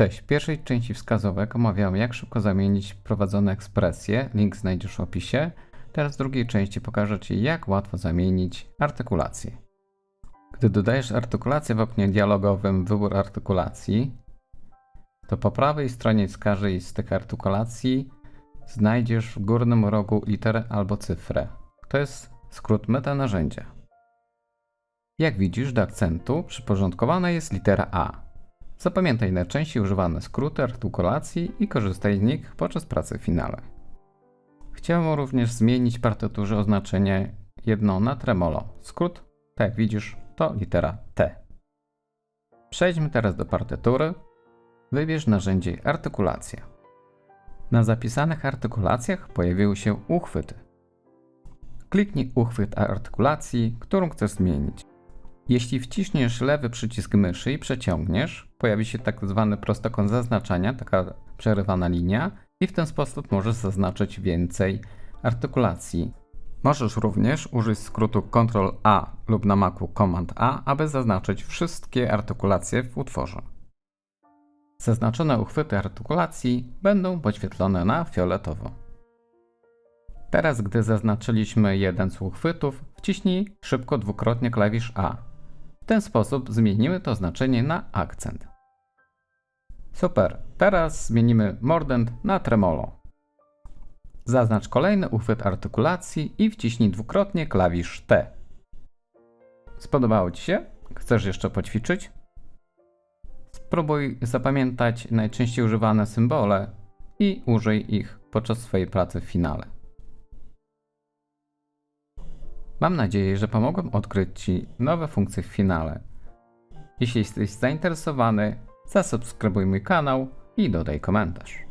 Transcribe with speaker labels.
Speaker 1: Cześć, w pierwszej części wskazówek omawiałem jak szybko zamienić prowadzone ekspresje, link znajdziesz w opisie. Teraz w drugiej części pokażę Ci jak łatwo zamienić artykulację. Gdy dodajesz artykulację w oknie dialogowym wybór artykulacji, to po prawej stronie z każdej z tych artykulacji znajdziesz w górnym rogu literę albo cyfrę. To jest skrót metanarzędzia. Jak widzisz, do akcentu przyporządkowana jest litera A. Zapamiętaj najczęściej używane skróty artykulacji i korzystaj z nich podczas pracy w finale. Chciałem również zmienić partyturze oznaczenie jedno na tremolo. Skrót, tak jak widzisz, to litera T. Przejdźmy teraz do partytury. Wybierz narzędzie artykulacja. Na zapisanych artykulacjach pojawiły się uchwyty. Kliknij uchwyt artykulacji, którą chcesz zmienić. Jeśli wciśniesz lewy przycisk myszy i przeciągniesz, pojawi się tak zwany prostokąt zaznaczania, taka przerywana linia i w ten sposób możesz zaznaczyć więcej artykulacji. Możesz również użyć skrótu Ctrl-A lub na Macu Command-A, aby zaznaczyć wszystkie artykulacje w utworze. Zaznaczone uchwyty artykulacji będą podświetlone na fioletowo. Teraz, gdy zaznaczyliśmy jeden z uchwytów, wciśnij szybko dwukrotnie klawisz A. Ten sposób zmienimy to znaczenie na akcent. Super, teraz zmienimy mordent na tremolo. Zaznacz kolejny uchwyt artykulacji i wciśnij dwukrotnie klawisz T. Spodobało Ci się? Chcesz jeszcze poćwiczyć? Spróbuj zapamiętać najczęściej używane symbole i użyj ich podczas swojej pracy w finale. Mam nadzieję, że pomogłem odkryć Ci nowe funkcje w finale. Jeśli jesteś zainteresowany, zasubskrybuj mój kanał i dodaj komentarz.